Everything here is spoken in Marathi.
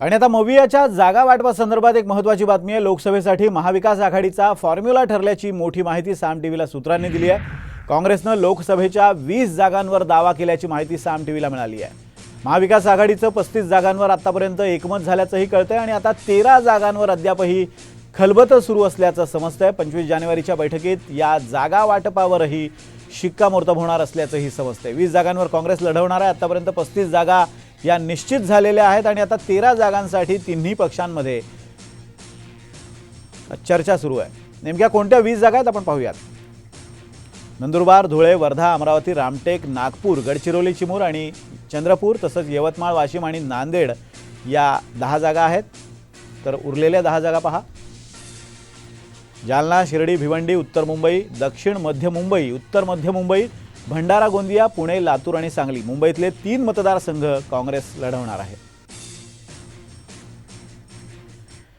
आणि आता मवियाच्या जागा वाटपासंदर्भात एक महत्त्वाची बातमी आहे. लोकसभेसाठी महाविकास आघाडीचा फॉर्म्युला ठरल्याची मोठी माहिती साम टीव्हीला सूत्रांनी दिली आहे. काँग्रेसनं लोकसभेच्या वीस जागांवर दावा केल्याची माहिती साम टीव्हीला मिळाली आहे. महाविकास आघाडीचं पस्तीस जागांवर आतापर्यंत एकमत झाल्याचंही कळतंय आणि आता तेरा जागांवर अद्यापही खलबतं सुरू असल्याचं समजतंय. पंचवीस जानेवारीच्या बैठकीत या जागा वाटपावरही शिक्कामोर्तब होणार असल्याचंही समजतंय. वीस जागांवर काँग्रेस लढवणार आहे. आतापर्यंत पस्तीस जागा या निश्चित झालेल्या आहेत आणि आता तेरा जागांसाठी तिन्ही पक्षांमध्ये चर्चा सुरू आहे. नेमक्या कोणत्या वीस जागा आहेत आपण पाहूयात. नंदुरबार धुळे वर्धा अमरावती रामटेक नागपूर गडचिरोली चिमूर आणि चंद्रपूर तसंच यवतमाळ वाशिम आणि नांदेड या दहा जागा आहेत. तर उरलेल्या दहा जागा पहा. जालना शिर्डी भिवंडी उत्तर मुंबई दक्षिण मध्य मुंबई उत्तर मध्य मुंबई भंडारा गोंदिया पुणे लातूर आणि सांगली मुंबईतले तीन मतदारसंघ काँग्रेस लढवणार आहे.